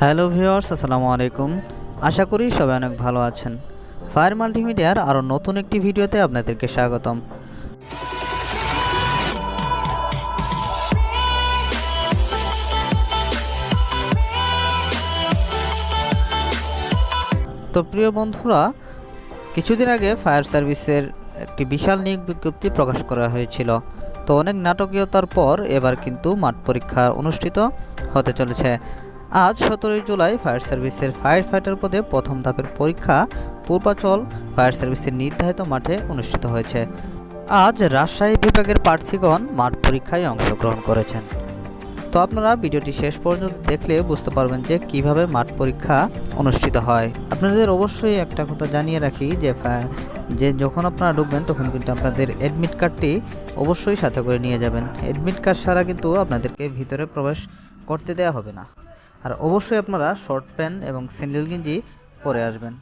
Hello viewers, আসসালামু আলাইকুম। আশা করি সবাই অনেক ভালো আছেন। ফায়ার মাল্টিমিডিয়ার আরও নতুন একটি ভিডিওতে আপনাদেরকে স্বাগতম। তো প্রিয় বন্ধুরা, কিছুদিন আগে ফায়ার সার্ভিসের একটি বিশাল নিয়োগ বিজ্ঞপ্তি প্রকাশ করা হয়েছিল। তো অনেক নাটকীয়তার পর এবার কিন্তু মাঠ পরীক্ষা অনুষ্ঠিত হতে চলেছে। আজ সতেরোই জুলাই ফায়ার সার্ভিসের ফায়ার ফাইটার পদে প্রথম ধাপের পরীক্ষা পূর্বাচল ফায়ার সার্ভিসের নির্ধারিত মাঠে অনুষ্ঠিত হয়েছে। আজ রাজশাহী বিভাগের প্রার্থীগণ মাঠ পরীক্ষায় অংশগ্রহণ করেছেন। তো আপনারা ভিডিওটি শেষ পর্যন্ত দেখলে বুঝতে পারবেন যে কীভাবে মাঠ পরীক্ষা অনুষ্ঠিত হয়। আপনাদের অবশ্যই একটা কথা জানিয়ে রাখি যে যে যখন আপনারা ঢুকবেন তখন কিন্তু আপনাদের অ্যাডমিট কার্ডটি অবশ্যই সাথে করে নিয়ে যাবেন। অ্যাডমিট কার্ড ছাড়া কিন্তু আপনাদেরকে ভিতরে প্রবেশ করতে দেওয়া হবে না। আর অবশ্যই আপনারা শর্ট প্যান্ট এবং স্যান্ডেল গেঞ্জি পরে আসবেন।